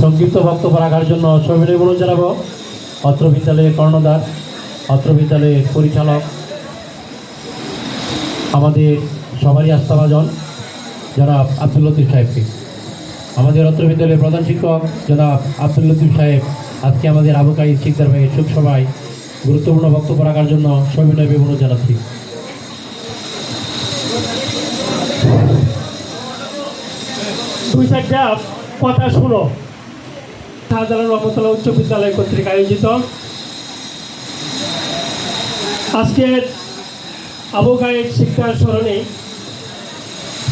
সংক্ষিপ্ত বক্তব্য রাখার জন্য সবিনয় অনুরোধ জানাব। অত্র বিদ্যালয়ের কর্ণধার, অত্র বিদ্যালয়ের পরিচালক, আমাদের সবারই আস্থাভাজন জনাব আব্দুল লতিফ সাহেবকে। আমাদের অত্র বিদ্যালয়ের প্রধান শিক্ষক জনাব আব্দুল লতিফ সাহেব আজকে আমাদের আবু কাইদ শিকদার ভাইয়ের শোক সভায় গুরুত্বপূর্ণ বক্তব্য রাখার জন্য সবিনয় অনুরোধ জানাচ্ছি। দুই চারটা কথা শুনো। শাহজালাল রহমতুল্লাহ উচ্চ বিদ্যালয় কর্তৃক আয়োজিত। আজকের আবু গায়েব শিক্ষার স্মরণে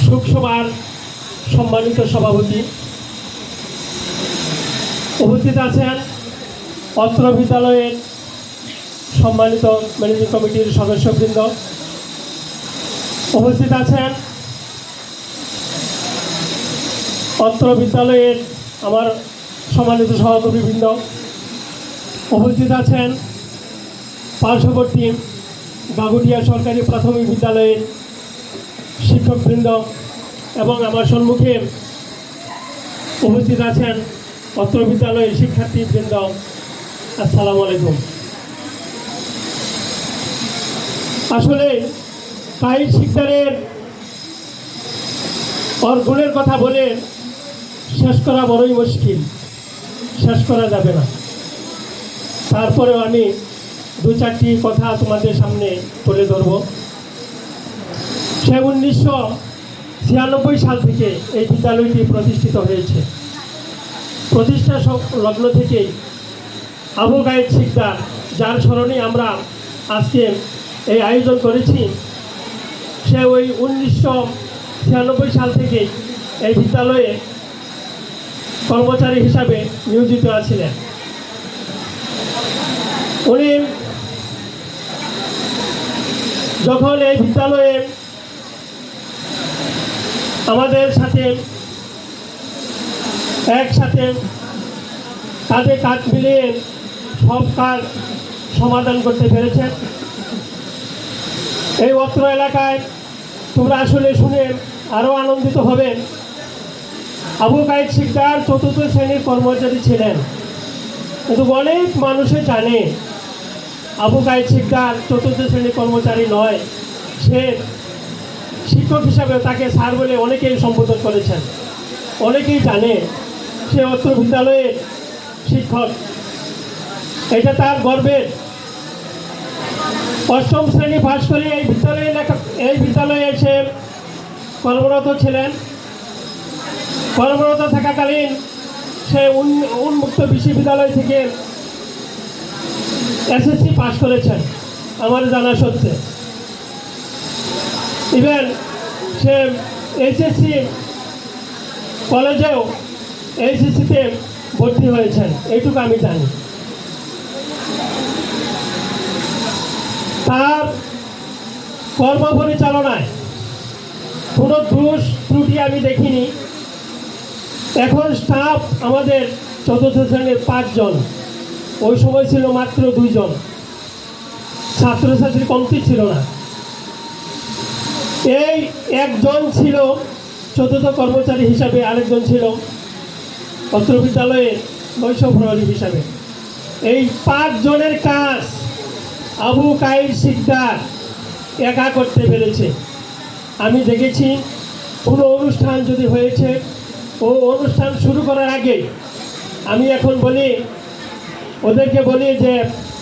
শোকসভার সম্মানিত সভাপতি উপস্থিত আছেন অত্র বিদ্যালয়ের সম্মানিত ম্যানেজিং কমিটির সদস্যবৃন্দ। উপস্থিত আছেন অত্র বিদ্যালয়ের আমার সম্মানিত সহকর্মীবৃন্দ উপস্থিত আছেন পার্শ্ববর্তী বাগুটিয়া সরকারি প্রাথমিক বিদ্যালয়ের শিক্ষকবৃন্দ এবং আমার সম্মুখে উপস্থিত আছেন অত্র বিদ্যালয়ের শিক্ষার্থীবৃন্দ আসসালামু আলাইকুম। আসলে কাহির শিকদারের ওর গুণের কথা বলে শেষ করা বড়ই মুশকিল। শেষ করা যাবে না। তারপরেও আমি দু চারটি কথা তোমাদের সামনে তুলে ধরব। সে উনিশশো ছিয়ানব্বই সাল থেকে এই বিদ্যালয়টি প্রতিষ্ঠিত হয়েছে। প্রতিষ্ঠা লগ্ন থেকেই আবু গায়েদ শিকদার, যার স্মরণে আমরা আজকে এই আয়োজন করেছি, সে ওই উনিশশো ছিয়ানব্বই সাল থেকে এই বিদ্যালয়ে কর্মচারী হিসাবে নিয়োজিত আছিলেন। উনি যখন এই বিদ্যালয়ে আমাদের সাথে একসাথে কাঁধে কাঁধ মিলিয়ে সব কাজ সমাধান করতে পেরেছেন। এই অত্র এলাকায় তোমরা আসলে শুনে আরও আনন্দিত হবেন। আবু কায়েদ শিকদার চতুর্থ শ্রেণির কর্মচারী ছিলেন। কিন্তু অনেক মানুষে জানে, আবু কায়েদ শিকদার চতুর্থ শ্রেণির কর্মচারী নয়। সে শিক্ষক হিসাবে তাকে স্যার বলে অনেকেই সম্বোধন করেছেন। অনেকেই জানে সে অত্র বিদ্যালয়ের শিক্ষক। এটা তার গর্বের। অষ্টম শ্রেণি পাশ করে এই বিদ্যালয়ে লেখা, এই বিদ্যালয়ে এসে কর্মরত ছিলেন। কর্মরত থাকাকালীন সে উন- উন্মুক্ত বিশ্ববিদ্যালয় থেকে এসএসসি পাশ করেছেন, আমার জানা সত্ত্বে। ইভেন সে এইচএসসি কলেজেও এইচএসসিতে ভর্তি হয়েছেন, এইটুকু আমি জানি। তার কর্ম পরিচালনায় কোনো দোষ ত্রুটি আমি দেখিনি। এখন স্টাফ আমাদের চতুর্থ শ্রেণির পাঁচজন। ওই সময় ছিল মাত্র দুইজন। ছাত্রছাত্রী কমতি ছিল না। এই একজন ছিল চতুর্থ কর্মচারী হিসাবে, আরেকজন ছিল অত্র বিদ্যালয়ের বৈশ্য প্রহরী হিসাবে। এই পাঁচজনের কাজ আবু কাইর শিকদার একা করতে পেরেছে। আমি দেখেছি, কোনো অনুষ্ঠান যদি হয়েছে ও অনুষ্ঠান শুরু করার আগে আমি এখন বলি, ওদেরকে বলি যে,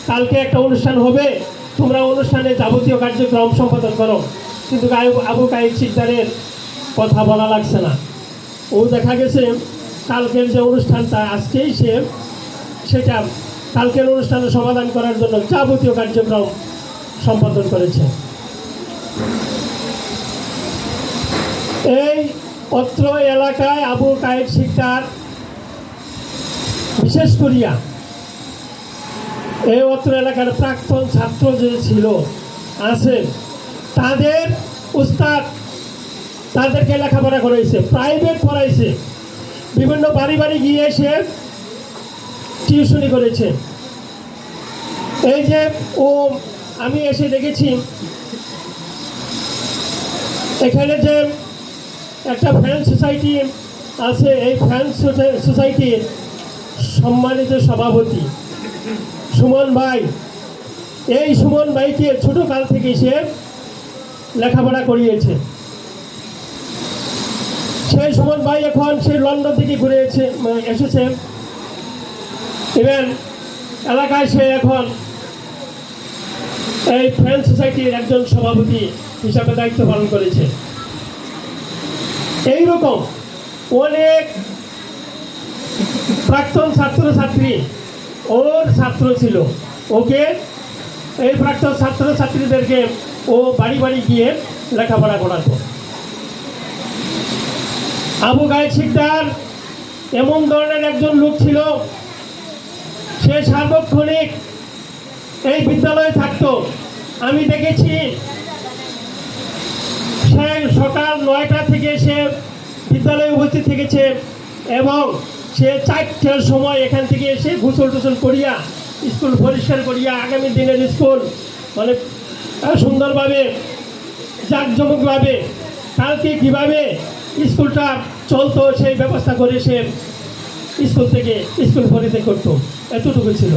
কালকে একটা অনুষ্ঠান হবে, তোমরা অনুষ্ঠানে যাবতীয় কার্যক্রম সম্পাদন করো। কিন্তু আবু কাইদ শিকদারের কথা বলা লাগছে না। ও দেখা গেছে, কালকের যে অনুষ্ঠানটা আজকেই সে, সেটা কালকের অনুষ্ঠানের সমাধান করার জন্য যাবতীয় কার্যক্রম সম্পাদন করেছে। এই অত্র এলাকায় আবু কায়েদ শিকদার, বিশেষ করিয়া এই অত্র এলাকার প্রাক্তন ছাত্র যে ছিল আছে তাদের উস্তাদ তাদেরকে লেখাপড়া করাইছে প্রাইভেট পড়াইছে। বিভিন্ন বাড়ি বাড়ি গিয়ে সে টিউশনি করেছে। এই যে, ও, আমি এসে দেখেছি, এখানে যে একটা ফ্যান সোসাইটি আছে, এই ফ্যান সোসাইটির সম্মানিত সভাপতি সুমন ভাই। এই সুমন ভাইকে ছোট কাল থেকে সে লেখাপড়া করিয়েছে। সেই সুমন ভাই এখন সে লন্ডন থেকে ঘুরে এসে- এসেছে। ইভেন এলাকায় সে এখন এই ফ্রেন্ড সোসাইটির একজন সভাপতি হিসাবে দায়িত্ব পালন করেছে। এইরকম অনেক প্রাক্তন ছাত্রছাত্রী, ওর ছাত্র ছিল। ওকে এই প্রাক্তন ছাত্রছাত্রীদেরকে ও বাড়ি বাড়ি গিয়ে লেখাপড়া করাতো। আবু গায়েদ শিকদার এমন ধরনের একজন লোক ছিল, সে সার্বক্ষণিক এই বিদ্যালয়ে থাকতো। আমি দেখেছি, সে সকাল সে বিদ্যালয়ে উপস্থিত থেকেছে এবং সে চারটের সময় এখান থেকে এসে গোসল টুসল করিয়া, স্কুল পরিষ্কার করিয়া, আগামী দিনের স্কুল মানে সুন্দরভাবে, জাঁকজমকভাবে, কালকে কীভাবে স্কুলটা চলতো সেই ব্যবস্থা করে সে স্কুল থেকে, স্কুল পরিত্যাগ করতো। এতটুকু ছিল।